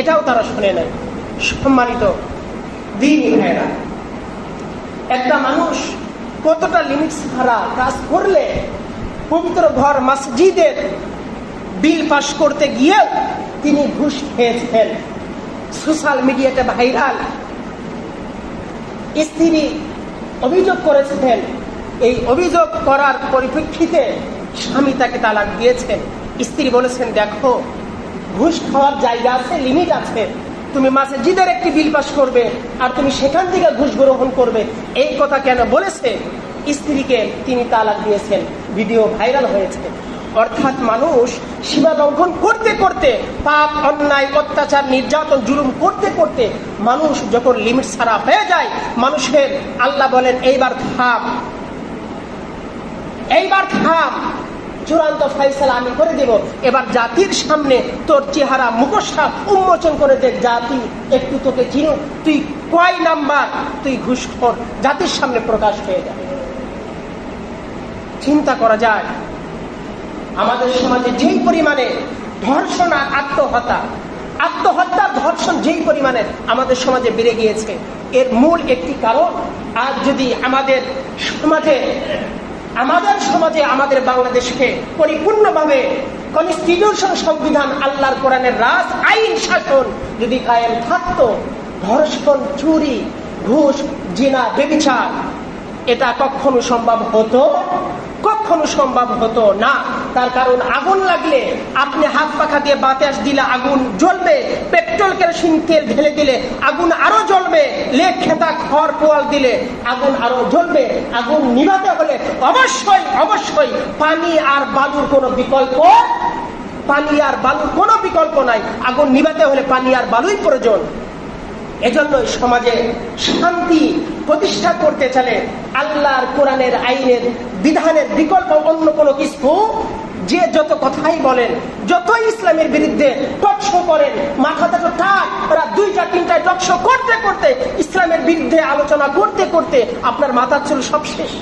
এটাও তারা শুনে নেয়। সম্মানিত একটা মানুষ কতটা লিমিট ছাড়া কাজ করলে পবিত্র ঘর মসজিদের বিল পাস করতে গিয়েও তিনি ঘুষ খেয়েছেন। সোশ্যাল মিডিয়াতে ভাইরাল স্ত্রী অভিযোগ করেছিলেন এই অভিযোগ করার পরিপ্রেক্ষিতে স্বামী তাকে তালাক দিয়েছেন। স্ত্রী বলেছেন, দেখো ঘুষ খাওয়ার জায়গা আছে লিমিট আছে। তুমি মসজিদের একটি বিল পাস করবে আর তুমি সেখান থেকে ঘুষ গ্রহণ করবে। এই কথা কেন বলেছে? স্ত্রীকে তিনি তালাক দিয়েছেন। ভিডিও ভাইরাল হয়েছে। অর্থাৎ মানুষ সীমা লঙ্ঘন করতে করতে, পাপ, অন্যায়, অত্যাচার, নির্যাতন, জুলুম করতে করতে মানুষ যখন লিমিট ছাড়া হয়ে যায়, মানুষের আল্লাহ বলেন, এইবার থাম। এইবার থাম। চূড়ান্ত ফয়সালা আমি করে দেব। এবার জাতির সামনে তোর চেহারা মুখোশা উন্মোচন করে দেখ জাতি একটু তোকে চিনুক। তুই কয় নাম্বার? তুই ঘুষখোর। জাতির সামনে প্রকাশ হয়ে যাবে। চিন্তা করা যায়, আমাদের সমাজে যেই পরিমাণে ধর্ষণ আর আত্মহত্যা আত্মহত্যা ধর্ষণ যেই পরিমাণে আমাদের সমাজে বেড়ে গিয়েছে, এর মূল একটি কারণ আর যদি আমাদের সমাজে, আমাদের সমাজে আমাদের বাংলাদেশকে পরিপূর্ণভাবে কনস্টিটিউশন সংবিধান আল্লাহর কোরআনের রাজ, আইন, শাসন যদি কায়েম থাকতো, ধর্ষণ, চুরি, ঘুষ, জিনা, বেবিচার, এটা কখনো সম্ভব হতো? কখনো সম্ভব হতো না। তার কারণ আগুন লাগলে আপনি হাত পাখা দিয়ে বাতাস দিলে আগুন জ্বলবে পেট্রোল কেরোসিন তেল ঢেলে দিলে আগুন আরও জ্বলবে, লেক খেতা খড় পোয়াল দিলে আগুন আরও জ্বলবে। আগুন নিভাতে হলে অবশ্যই অবশ্যই পানি আর বালুর কোনো বিকল্প, পানি আর বালুর কোনো বিকল্প নাই। আগুন নিভাতে হলে পানি আর বালুই প্রয়োজন। এজন্য সমাজে শান্তি প্রতিষ্ঠা করতে চলে আল্লাহর কোরআনের আইনের বিধানের বিকল্প অন্য কোনো কিছু। যে যত কথাই বলেন, যতই ইসলামের বিরুদ্ধে টকশো করেন দুইটা, তিনটা টকশো করতে করতে, ইসলামের বিরুদ্ধে আলোচনা করতে করতে আপনার মাথার চুল সব শেষ।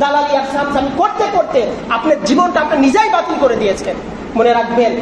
দালালি আর সামসামি করতে করতে আপনার জীবনটা আপনি নিজেই বাতিল করে দিয়েছেন। মনে রাখবেন